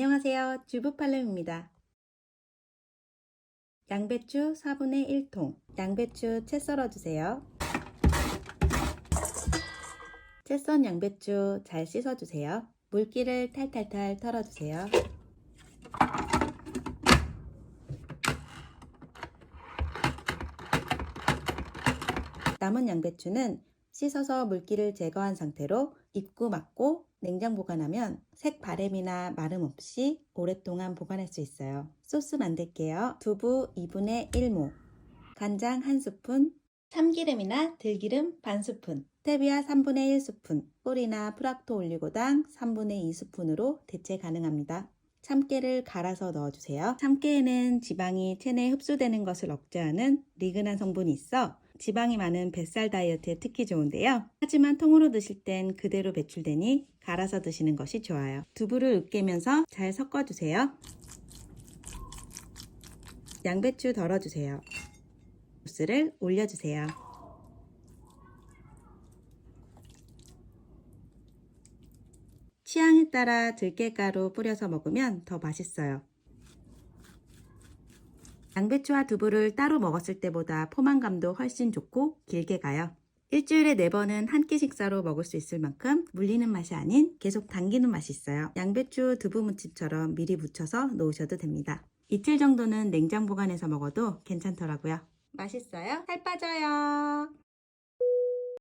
안녕하세요. 주부팔렘입니다. 양배추 4분의 1통. 양배추 채 썰어주세요. 채 썬 양배추 잘 씻어주세요. 물기를 탈탈탈 털어주세요. 남은 양배추는 씻어서 물기를 제거한 상태로 입구 막고 냉장 보관하면 색 바램이나 마름 없이 오랫동안 보관할 수 있어요. 소스 만들게요. 두부 2분의 1모, 간장 1스푼, 참기름이나 들기름 반 스푼, 스테비아 3분의 1스푼, 꿀이나 프락토 올리고당 3분의 2스푼으로 대체 가능합니다. 참깨를 갈아서 넣어주세요. 참깨에는 지방이 체내에 흡수되는 것을 억제하는 리그난 성분이 있어 지방이 많은 뱃살 다이어트에 특히 좋은데요. 하지만 통으로 드실 땐 그대로 배출되니 갈아서 드시는 것이 좋아요. 두부를 으깨면서 잘 섞어주세요. 양배추 덜어주세요. 소스를 올려주세요. 취향에 따라 들깨가루 뿌려서 먹으면 더 맛있어요. 양배추와 두부를 따로 먹었을 때보다 포만감도 훨씬 좋고 길게 가요. 일주일에 4번은 한 끼 식사로 먹을 수 있을 만큼 물리는 맛이 아닌 계속 당기는 맛이 있어요. 양배추 두부 무침처럼 미리 무쳐서 놓으셔도 됩니다. 이틀 정도는 냉장 보관해서 먹어도 괜찮더라고요. 맛있어요? 살 빠져요.